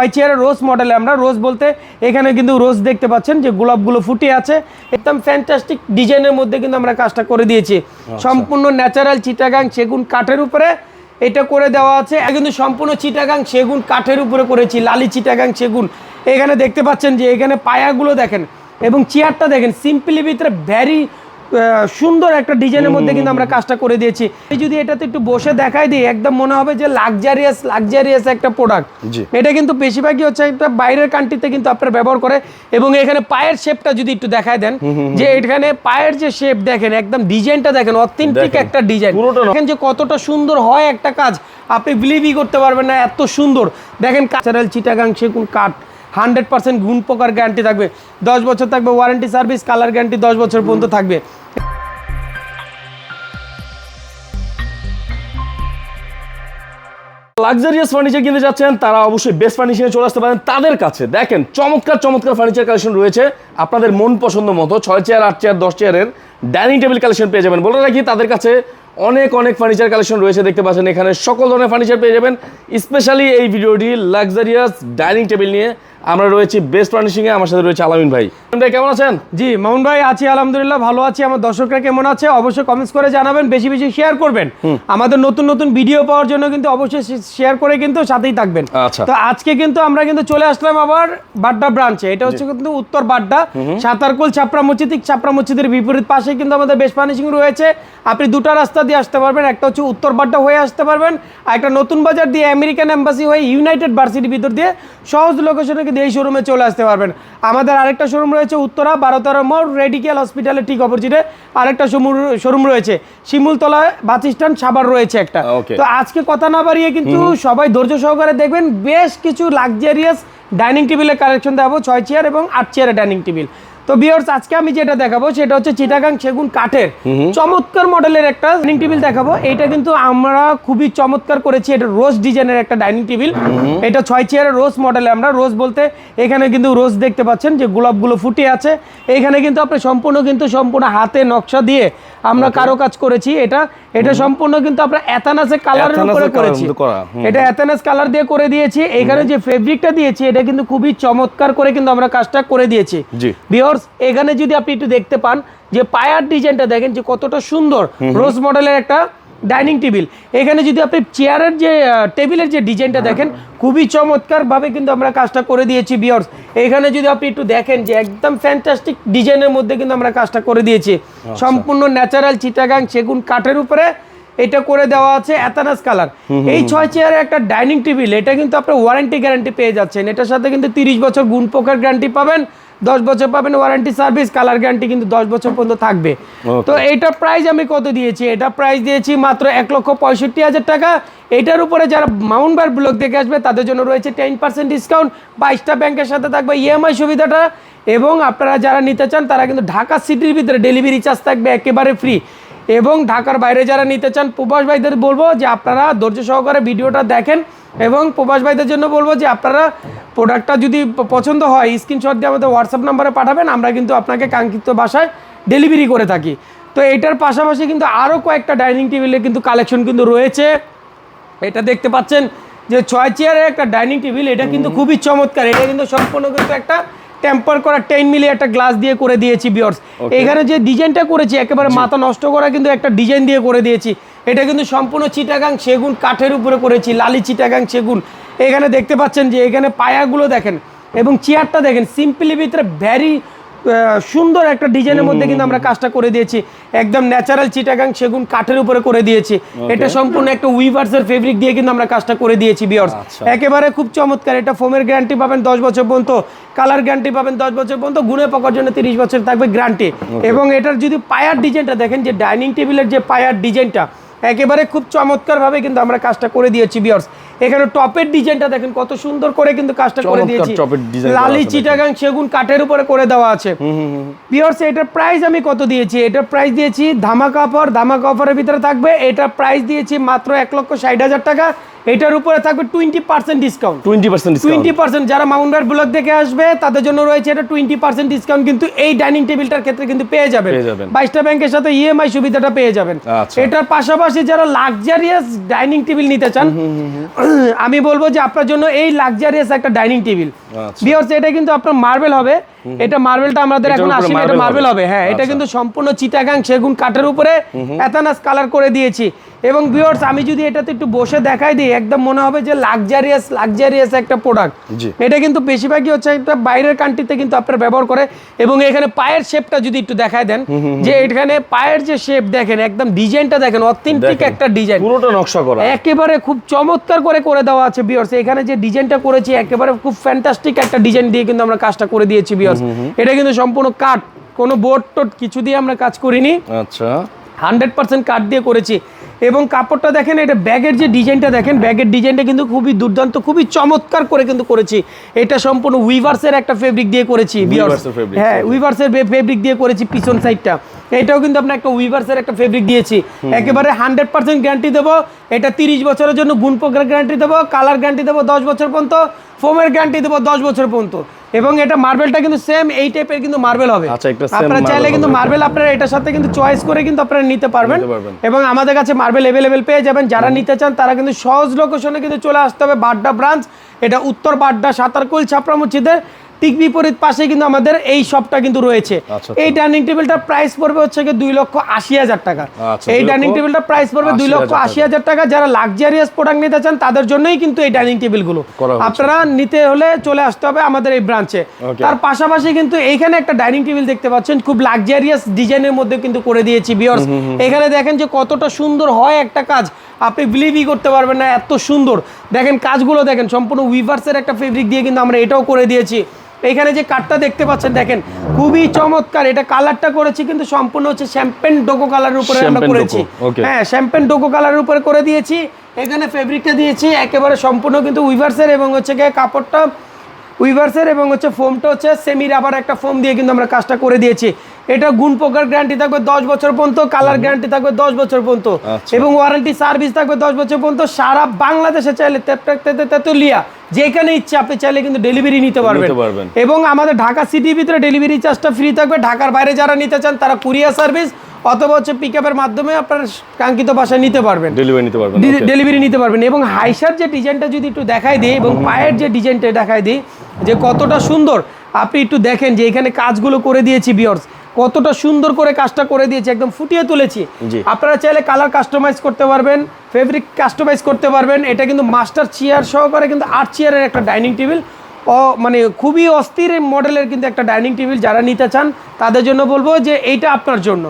ছয় চেয়ারের রোজ মডেলে আমরা রোজ বলতে এখানে কিন্তু রোজ দেখতে পাচ্ছেন যে গোলাপগুলো ফুটে আছে। একদম ফ্যান্টাস্টিক ডিজাইনের মধ্যে কিন্তু আমরা কাজটা করে দিয়েছি। সম্পূর্ণ ন্যাচারাল চিটাগাং সেগুন কাঠের উপরে এটা করে দেওয়া আছে। কিন্তু সম্পূর্ণ চিটাগাং সেগুন কাঠের উপরে করেছি লালি চিটাগাং সেগুন। এখানে দেখতে পাচ্ছেন যে এখানে পায়াগুলো দেখেন এবং চেয়ারটা দেখেন সিম্পলি ভিতরে ভ্যারি সুন্দর একটা ডিজাইনের মধ্যে কিন্তু আমরা কাজটা করে দিয়েছি। যদি এটাতে একটু বসে দেখাই দিই একদম মনে হবে যে লাক্সারিয়াস লাক্সারিয়াস একটা প্রোডাক্ট এটা কিন্তু বেশিরভাগই হচ্ছে একটা বাইরের কান্ট্রিতে কিন্তু আপনারা ব্যবহার করে এবং এখানে পায়ের শেপটা যদি একটু দেখায় দেন যে এখানে পায়ের যে শেপ দেখেন একদম ডিজাইনটা দেখেন অথেন্টিক একটা ডিজাইন দেখেন যে কতটা সুন্দর হয় একটা কাজ। আপনি বিলিভই করতে পারবেন না এত সুন্দর। দেখেন কাঁচারাল চিটাগাং সেগুন কাঠ। হান্ড্রেড পার্সেন্ট গুণ পোকার গ্যারান্টি থাকবে। দশ বছর থাকবে ওয়ারেন্টি সার্ভিস কালার গ্যারান্টি দশ বছর পর্যন্ত থাকবে। লাক্সারিয়াস ফার্নিচার কিনতে যাচ্ছেন, তারা অবশ্যই বেস্ট ফার্নিচারে চলে আসতে পারেন তাদের কাছে। দেখেন, চমৎকার চমৎকার ফার্নিচার কালেকশন রয়েছে। আপনাদের মন পছন্দ মতো ছয় চেয়ার আট চেয়ার দশ চেয়ারের ডাইনিং টেবিল কালেকশন পেয়ে যাবেন। বলে রাখি, তাদের কাছে অনেক অনেক ফার্নিচার কালেকশন রয়েছে, দেখতে পাচ্ছেন এখানে। সকল ধরনের ফার্নিচার পেয়ে যাবেন। স্পেশালি এই ভিডিওটি লাক্সারিয়াস ডাইনিং টেবিল নিয়ে আমরা রয়েছি বেস্ট ফার্নিশিংয়ে আমার সাথে রয়েছে আলামিন ভাই। ভাই কেমন আছেন? জি মামুন ভাই আছি আলহামদুলিল্লাহ ভালো আছি। আমার দর্শকরা কেমন আছে? অবশ্যই কমেন্টস করে জানাবেন বেশি বেশি শেয়ার করবেন। আমাদের নতুন নতুন ভিডিও পাওয়ার জন্য কিন্তু অবশ্যই শেয়ার করে কিন্তু সাথেই থাকবেন। আচ্ছা। তো আজকে কিন্তু আমরা কিন্তু চলে আসলাম আবার বাড্ডা ব্রাঞ্চে এটা হচ্ছে কিন্তু উত্তর বাড্ডা। সাতারকুল ছাপড়া মসজিদ ঠিক ছাপড়া মসজিদের বিপরীত পাশে কিন্তু আমাদের বেস্ট ফার্নিশিং রয়েছে। আপনি দুটো রাস্তা দিয়ে আসতে পারবেন। একটা হচ্ছে উত্তর বাড্ডা হয়ে আসতে পারবেন। আর একটা নতুন বাজার দিয়ে আমেরিকান এম্বাসি হয়ে ইউনাইটেড ভার্সিটির ভিতর দিয়ে সহজ লোকেশনে কিন্তু এই শোরুমে চলে আসতে পারবেন। আমাদের আরেকটা শোরুম রয়েছে উত্তরা বারো তেরো মোড় রেডিকেল হসপিটালের ঠিক অপোজিটে আরেকটা শোরুম রয়েছে। শিমুলতলা স্ট্যান্ড সাবার রয়েছে একটা। তো আজকে কথা না বাড়িয়ে কিন্তু সবাই ধৈর্য সহকারে দেখবেন বেশ কিছু লাক্সারিয়াস ডাইনিং টেবিলের কালেকশন দেবো ছয় চেয়ার এবং আট চেয়ারের ডাইনিং টেবিল তো বিয়ার্স আজকে আমি যেটা দেখাবো সেটা হচ্ছে চিটাগাং সেগুন কাঠের। চমৎকার মডেলের একটা ডাইনিং টেবিল দেখাবো। এটা কিন্তু আমরা খুবই চমৎকার করেছি এটা রোজ ডিজাইনের একটা ডাইনিং টেবিল এটা ছয় চেয়ারের রোজ মডেলে আমরা। রোজ বলতে এখানে কিন্তু রোজ দেখতে পাচ্ছেন যে গোলাপগুলো ফুটে আছে। এখানে কিন্তু আপনি সম্পূর্ণ কিন্তু সম্পূর্ণ হাতে নকশা দিয়ে আমরা কারও কাজ করেছি এটা এটা সম্পূর্ণ কিন্তু আমরা অ্যাথানাসে কালারের উপরে করেছি। এটা অ্যাথানাস কালার দিয়ে করে দিয়েছি। এখানে যে ফেব্রিকটা দিয়েছি এটা কিন্তু খুবই চমৎকার করে কিন্তু আমরা কাজটা করে দিয়েছি। বিহর্স এখানে যদি আপনি একটু দেখতে পান যে পায়ার ডিজাইনটা দেখেন যে কতটা সুন্দর রোজ মডেলের একটা ডাইনিং টেবিল। এখানে যদি আপনি চেয়ারের যে টেবিলের যে ডিজাইনটা দেখেন খুবই চমৎকার ভাবে কিন্তু আমরা কাজটা করে দিয়েছি বিয়ার্স এখানে যদি আপনি একটু দেখেন যে একদম ফ্যান্টাস্টিক ডিজাইনের মধ্যে কিন্তু আমরা কাজটা করে দিয়েছি। সম্পূর্ণ ন্যাচারাল চিটাগাং সেগুন কাঠের উপরে এটা করে দেওয়া আছে অ্যাথানাস কালার এই ছয় চেয়ারে একটা ডাইনিং টেবিল এটা কিন্তু আপনি ওয়ারেন্টি গ্যারান্টি পেয়ে যাচ্ছেন। এটার সাথে কিন্তু তিরিশ বছর গুণ পোকার গ্যারান্টি পাবেন। দশ বছর পাবেন ওয়ারেন্টি সার্ভিস কালার গ্যারান্টি কিন্তু দশ বছর পর্যন্ত থাকবে। তো এইটার প্রাইস আমি কত দিয়েছি? এটা প্রাইস দিয়েছি মাত্র এক লক্ষ পঁয়ষট্টি হাজার টাকা। এটার উপরে যারা মাউন্ট বার ব্লক দেখে আসবে তাদের জন্য রয়েছে টেন পার্সেন্ট ডিসকাউন্ট বাইশটা ব্যাংকের সাথে থাকবে ইএমআই সুবিধাটা। এবং আপনারা যারা নিতে চান তারা কিন্তু ঢাকা সিটির ভিতরে ডেলিভারি চার্জ থাকবে একেবারে ফ্রি এবং ঢাকার বাইরে যারা নিতে চান প্রবাস ভাইদের বলব যে আপনারা ধৈর্য সহকারে ভিডিওটা দেখেন এবং প্রবাস ভাইদের জন্য বলব যে আপনারা প্রোডাক্টটা যদি পছন্দ হয় স্ক্রিনশট দিয়ে আমাদের হোয়াটসঅ্যাপ নাম্বারে পাঠাবেন আমরা কিন্তু আপনাকে কাঙ্ক্ষিত বাসায় ডেলিভারি করে থাকি। তো এটার পাশাপাশি কিন্তু আরও কয়েকটা ডাইনিং টেবিলের কিন্তু কালেকশন কিন্তু রয়েছে। এটা দেখতে পাচ্ছেন যে ছয় চেয়ারের একটা ডাইনিং টেবিল এটা কিন্তু খুবই চমৎকার এটা কিন্তু সম্পূর্ণ কিন্তু একটা টেম্পার করা টেন মিলি একটা গ্লাস দিয়ে করে দিয়েছি বিয়র্স এখানে যে ডিজাইনটা করেছি একেবারে মাথা নষ্ট করা কিন্তু একটা ডিজাইন দিয়ে করে দিয়েছি। এটা কিন্তু সম্পূর্ণ চিটাগাং সেগুন কাঠের উপরে করেছি লালি চিটাগাং সেগুন। এখানে দেখতে পাচ্ছেন যে এখানে পায়াগুলো দেখেন এবং চেয়ারটা দেখেন সিম্পলি ভিতরে ভ্যারি সুন্দর একটা ডিজাইনের মধ্যে কিন্তু আমরা কাজটা করে দিয়েছি। একদম ন্যাচারাল চিটাগাং সেগুন কাঠের উপরে করে দিয়েছি। এটা সম্পূর্ণ একটা উইভার্সের ফেব্রিক দিয়ে কিন্তু আমরা কাজটা করে দিয়েছি বিয়ার্স আচ্ছা। একেবারে খুব চমৎকার। এটা ফোমের গ্যারান্টি পাবেন দশ বছর পর্যন্ত। কালার গ্যারান্টি পাবেন দশ বছর পর্যন্ত। গুণে পাকার জন্য তিরিশ বছর থাকবে গ্যারান্টি এবং এটার যদি পায়ার ডিজাইনটা দেখেন যে ডাইনিং টেবিলের যে পায়ার ডিজাইনটা একেবারে খুব চমৎকারভাবে কিন্তু আমরা কাজটা করে দিয়েছি বিয়ার্স এখানে টপের ডিজাইনটা দেখেন কত সুন্দর করে কিন্তু কাজটা করে দিয়েছি। লালি চিটাগাং সেগুন কাঠের উপরে করে দেওয়া আছে। পিওর্স এটার প্রাইস আমি কত দিয়েছি? এটা প্রাইস দিয়েছি ধামাকা অফার ধামাকা অফারের ভিতরে থাকবে। এটা প্রাইস দিয়েছি মাত্র এক লক্ষ ষাট হাজার টাকা। এটার উপরে থাকবে twenty percent discount twenty percent twenty percent যারা মাউন্টবার ব্লক দেখে আসবে তাদের জন্য রয়েছে এটা টোয়েন্টি পার্সেন্ট ডিসকাউন্ট কিন্তু এই ডাইনিং টেবিলটার ক্ষেত্রে কিন্তু পেয়ে যাবেন। বাইশটা ব্যাংকের সাথে ইএমআই সুবিধাটা পেয়ে যাবেন। আচ্ছা। এটার পাশাপাশি যারা লাক্সারিয়াস ডাইনিং টেবিল নিতে চান আমি বলব যে আপনার জন্য এই লাক্সারিয়াস একটা ডাইনিং টেবিল। বিয়ার্স এটা কিন্তু আপনার মার্বেল হবে। এটা মার্বেলটা আমাদের এখন আসেনি এটা মার্বেল হবে। হ্যাঁ এটা আচ্ছা। কিন্তু সম্পূর্ণ চিটাগাং সেগুন কাঠের উপরে এথানাস কালার করে দিয়েছি। এবং বিয়ার্স আমি যদি এটাতে একটু বসে দেখাই দিই একদম মনে হবে যে লাক্সারিয়াস লাক্সারিয়াস একটা প্রোডাক্ট এটা কিন্তু বেশিরভাগই হচ্ছে একটা বাইরের কান্ট্রিতে কিন্তু আপনারা ব্যবহার করে। এবং এখানে পায়ের শেপটা যদি একটু দেখায় দেন যে এখানে পায়ের যে শেপ দেখেন একদম ডিজাইনটা দেখেন অথেন্টিক একটা ডিজাইন পুরোটা নকশা করা। একেবারে খুব চমৎকার করে করে দেওয়া আছে বিয়ার্স এখানে যে ডিজাইনটা করেছি একেবারে খুব ফ্যান্টাস্টিক একটা ডিজাইন দিয়ে কিন্তু আমরা কাজটা করে দিয়েছি বিয়ার্স এটা কিন্তু সম্পূর্ণ কাঠ কোনো বোর্ড টোট কিছু দিয়ে আমরা কাজ করিনি। আচ্ছা। হান্ড্রেড পার্সেন্ট কাঠ দিয়ে করেছি। এবং কাপড়টা দেখেন এটা ব্যাগের যে ডিজাইনটা দেখেন ব্যাগের ডিজাইনটা কিন্তু খুবই দুর্দান্ত খুবই চমৎকার করে কিন্তু করেছি। এটা সম্পূর্ণ উইভার্সের একটা ফেব্রিক দিয়ে করেছি হ্যাঁ উইভার্সের ফেব্রিক দিয়ে করেছি পিছন সাইডটা এটাও কিন্তু আমরা একটা উইভার্সের একটা ফেব্রিক দিয়েছি। একেবারে হান্ড্রেড পার্সেন্ট গ্যারান্টি দেবো। এটা তিরিশ বছরের জন্য গুণ পোকার গ্যারান্টি দেবো কালার গ্যারান্টি দেবো দশ বছর পর্যন্ত ফোমের গ্যারান্টি দেবো দশ বছর পর্যন্ত। এবং এটা মার্বেলটা কিন্তু সেম এই টাইপের কিন্তু মার্বেল হবে। আচ্ছা, আপনারা চাইলে কিন্তু মার্বেল আপনারা এটার সাথে কিন্তু চয়েস করে কিন্তু আপনারা নিতে পারবেন। এবং আমাদের কাছে মার্বেল অ্যাভেলেবেল পেয়ে যাবেন। যারা নিতে চান তারা কিন্তু সহজ লোকেশনে কিন্তু চলে আসতে হবে বাড্ডা ব্রাঞ্চ। এটা উত্তর বাড্ডা সাঁতারকুল ছাপড়া মসজিদের ঠিক বিপরীত পাশে কিন্তু আমাদের এই শপটা কিন্তু রয়েছে। আচ্ছা, এই ডাইনিং টেবিলটার প্রাইস পড়বে হচ্ছে কি দুই লক্ষ আশি হাজার টাকা। আচ্ছা, এই ডাইনিং লক্ষ টেবিলটার প্রাইস পড়বে দুই লক্ষ 80,000 আশি হাজার টাকা। যারা লাক্সারিয়াস প্রোডাক্ট নিতে চান তাদের জন্যই কিন্তু এই ডাইনিং টেবিলগুলো। আপনারা নিতে হলে চলে আসতে হবে আমাদের এই ব্রাঞ্চে তার পাশাপাশি কিন্তু এইখানে একটা ডাইনিং টেবিল দেখতে পাচ্ছেন। খুব লাক্সারিয়াস ডিজাইনের মধ্যে কিন্তু করে দিয়েছি বিয়ার্স এখানে দেখেন যে কতটা সুন্দর হয় একটা কাজ। আপনি বিলিভই করতে পারবেন না এত সুন্দর। দেখেন কাজগুলো দেখেন সম্পূর্ণ উইভার্সের একটা ফেব্রিক দিয়ে কিন্তু আমরা এটাও করে দিয়েছি। এখানে যে কাঠটা দেখতে পাচ্ছেন দেখেন খুবই চমৎকার। এটা কালারটা করেছি কিন্তু সম্পূর্ণ হচ্ছে শ্যাম্পেন ডোকো কালারের উপরে আমরা করেছি। হ্যাঁ শ্যাম্পেন ডোকো কালারের উপরে করে দিয়েছি। এখানে ফেব্রিকটা দিয়েছি একেবারে সম্পূর্ণ কিন্তু উইভার্সের এবং হচ্ছে গিয়ে কাপড়টা উইভার্সের এবং হচ্ছে ফোমটা হচ্ছে সেমি রাবার একটা ফোম দিয়ে কিন্তু আমরা কাজটা করে দিয়েছি। এটা গুণ পোকার গ্যারান্টি থাকবে দশ বছর পর্যন্ত কালার গ্যারান্টি থাকবে দশ বছর পর্যন্ত। আচ্ছা। এবং ওয়ারেন্টি সার্ভিস থাকবে দশ বছর পর্যন্ত। সারা বাংলাদেশে চাইলে তেতুলিয়া যেখানে ইচ্ছে আপনি চাইলে কিন্তু ডেলিভারি নিতে পারবেন। এবং আমাদের ঢাকা সিটির ভিতরে ডেলিভারি চার্জটা ফ্রি থাকবে। ঢাকার বাইরে যারা নিতে চান তারা কুরিয়ার সার্ভিস অথবা হচ্ছে পিক আপের মাধ্যমে আপনার কাঙ্ক্ষিত বাসায় নিতে পারবেন। ডেলিভারি নিতে পারবেন ডেলিভারি নিতে পারবেন। এবং হাইসার যে ডিজাইনটা যদি একটু দেখাই দিই এবং পায়ের যে ডিজাইনটা দেখাই দিই যে কতটা সুন্দর। আপনি একটু দেখেন যে এখানে কাজগুলো করে দিয়েছি বিয়র্স কতটা সুন্দর করে কাজটা করে দিয়েছি একদম ফুটিয়ে তুলেছি। আপনারা চাইলে কালার কাস্টমাইজ করতে পারবেন ফেব্রিক কাস্টমাইজ করতে পারবেন। এটা কিন্তু মাস্টার চেয়ার সহকারে কিন্তু আট চেয়ারের একটা ডাইনিং টেবিল মানে খুবই অস্থির মডেলের কিন্তু একটা ডাইনিং টেবিল যারা নিতে চান তাদের জন্য বলব যে এইটা আপনার জন্য।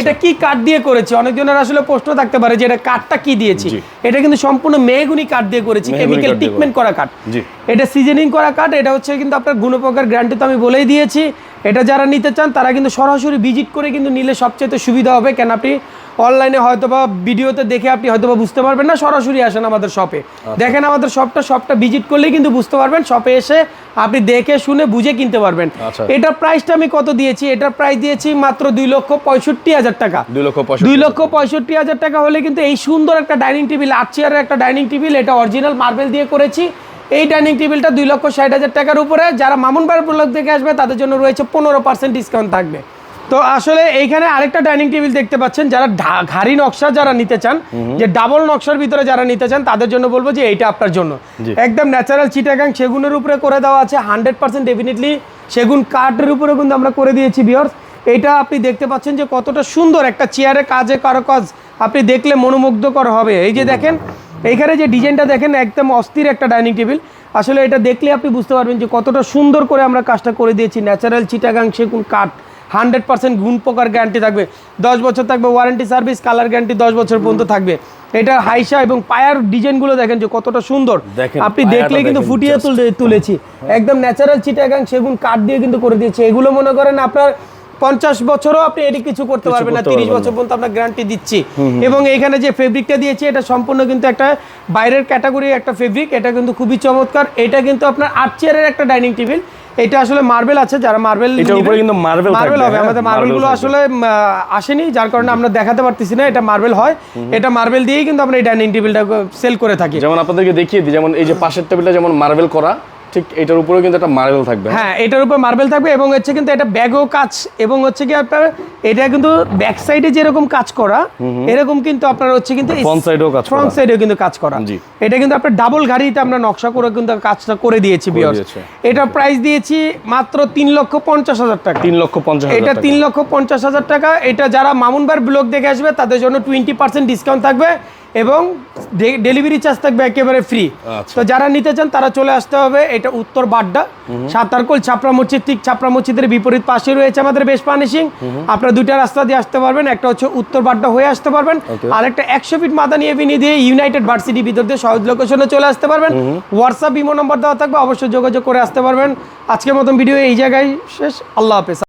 এটা কি কাঠ দিয়ে করেছি? অনেকজনের আসলে প্রশ্ন থাকতে পারে যে এটা কাঠটা কি দিয়েছি? এটা কিন্তু সম্পূর্ণ মেহগুনি কাঠ দিয়ে করেছি কেমিক্যাল ট্রিটমেন্ট করা কাঠ। এটা সিজনিং করা কাঠ এটা হচ্ছে কিন্তু আপনার গুণপ্রকার গ্যারান্টি তো আমি বলেই দিয়েছি। এটা যারা নিতে চান তারা কিন্তু সরাসরি ভিজিট করে কিন্তু নিলে সবচেয়ে সুবিধা হবে। কেন আপনি অনলাইনে হয়তো বা ভিডিওতে দেখে আপনি হয়তো বা বুঝতে পারবেন না সরাসরি আসেন আমাদের শপে। দেখেন আমাদের শপটা শপটা ভিজিট করলেই কিন্তু বুঝতে পারবেন শপে এসে আপনি দেখে শুনে বুঝে কিনতে পারবেন। আচ্ছা। এটার প্রাইসটা আমি কত দিয়েছি? এটার প্রাইস দিয়েছি মাত্র দুই লক্ষ পঁয়ষট্টি হাজার টাকা। দুই লক্ষ পঁয়ষট্টি দুই লক্ষ পঁয়ষট্টি হাজার টাকা হলে কিন্তু এই সুন্দর একটা ডাইনিং টেবিল আট চেয়ারের একটা ডাইনিং টেবিল এটা অরিজিনাল মার্বেল দিয়ে করেছি। এই ডাইনিং টেবিলটা দুই লক্ষ ষাট হাজার টাকার উপরে। যারা মামুনবার ব্লক থেকে আসবে তাদের জন্য রয়েছে পনেরো পার্সেন্ট ডিসকাউন্ট থাকবে। তো আসলে এইখানে আরেকটা ডাইনিং টেবিল দেখতে পাচ্ছেন যারা ঘাড়ি নকশা যারা নিতে চান যে ডাবল নকশার ভিতরে যারা নিতে চান তাদের জন্য বলব যে এইটা আপনার জন্য। একদম ন্যাচারাল চিটাগাং সেগুনের উপরে করে দেওয়া আছে হান্ড্রেড পার্সেন্ট ডেফিনেটলি সেগুন কাঠের উপরে কিন্তু আমরা করে দিয়েছি বিয়র্স এটা আপনি দেখতে পাচ্ছেন যে কতটা সুন্দর একটা চেয়ারে কাজে কারও কাজ আপনি দেখলে মনোমুগ্ধকর হবে। এই যে দেখেন এইখানে যে ডিজাইনটা দেখেন একদম অস্থির একটা ডাইনিং টেবিল। আসলে এটা দেখলে আপনি বুঝতে পারবেন যে কতটা সুন্দর করে আমরা কাজটা করে দিয়েছি। ন্যাচারাল চিটাগাং সেগুন কাঠ হান্ড্রেড পার্সেন্ট গুণ পোকার গ্যারান্টি থাকবে। দশ বছর থাকবে ওয়ারেন্টি সার্ভিস কালার গ্যারান্টি দশ বছর পর্যন্ত থাকবে। এটা হাইসা এবং পায়ার ডিজাইনগুলো দেখেন যে কতটা সুন্দর। আপনি দেখলে কিন্তু ফুটিয়ে তুলে তুলেছি। একদম ন্যাচারাল চিটাগাং সেগুন কাঠ দিয়ে কিন্তু করে দিয়েছি। এগুলো মনে করেন আপনার পঞ্চাশ বছরও আপনি এটি কিছু করতে পারবেন না তিরিশ বছর পর্যন্ত আমরা গ্যারান্টি দিচ্ছি। এবং এখানে যে ফেব্রিকটা দিয়েছি এটা সম্পূর্ণ কিন্তু একটা বাইরের ক্যাটাগরির একটা ফেব্রিক এটা কিন্তু খুবই চমৎকার। এটা কিন্তু আপনার আট চেয়ারের একটা ডাইনিং টেবিল এটা আসলে মার্বেল আছে যারা মার্বেল এটার উপরে কিন্তু marble মার্বেল হবে। হ্যাঁ, আমাদের marble মার্বেলগুলো আসলে আসেনি যার কারণে আমরা দেখাতে পারতেছি না এটা মার্বেল হয়। এটা মার্বেল দিয়েই কিন্তু আমরা এই ডাইনিং টেবিলটা সেল করে থাকি। যেমন আপনাদেরকে দেখিয়ে দিই যেমন এই যে পাশের টেবিলটা যেমন মার্বেল করা ঠিক এটার উপরেও কিন্তু একটা মার্বেল থাকবে। হ্যাঁ এটার উপর মার্বেল থাকবে এবং হচ্ছে কিন্তু এটা ব্যাগও কাজ এবং হচ্ছে কি আপনার এটা কিন্তু ব্যাক সাইডে যেরকম কাজ করা এরকম কিন্তু আপনার হচ্ছে কিন্তু side এও কাজ ফ্রন্ট সাইডেও কিন্তু কাজ করা। জি। এটা কিন্তু আপনার ডাবল গাড়িতে আমরা নকশা করে কিন্তু কাজটা করে দিয়েছি বিয়ার্স এটা প্রাইস দিয়েছি মাত্র তিন লক্ষ পঞ্চাশ হাজার টাকা। তিন লক্ষ পঞ্চাশ এটা তিন লক্ষ পঞ্চাশ হাজার টাকা। এটা যারা মামুনবার ব্লগ দেখে আসবে তাদের জন্য টোয়েন্টি পার্সেন্ট ডিসকাউন্ট থাকবে। এবং ডেলিভারি চার্জ থাকবে একেবারে ফ্রি আচ্ছা। তো যারা নিতে চান তারা চলে আসতে হবে এটা উত্তর বাড্ডা। সাতারকোল ছাপড়া মসজিদ ঠিক ছাপড়া মসজিদের বিপরীত পাশে রয়েছে আমাদের বেশ পানিশিং। আপনারা দুইটা রাস্তা দিয়ে আসতে পারবেন একটা হচ্ছে উত্তর বাড্ডা হয়ে আসতে পারবেন আর একটা একশো ফিট মাদানি এভিনিউ দিয়ে ইউনাইটেড ভার্সিটি ভিতর দিয়ে সহজ লোকেশনে চলে আসতে পারবেন। হোয়াটসঅ্যাপ ইমো নম্বর দেওয়া থাকবে অবশ্যই যোগাযোগ করে আসতে পারবেন। আজকের মতন ভিডিও এই জায়গায় শেষ। আল্লাহ হাফেজ।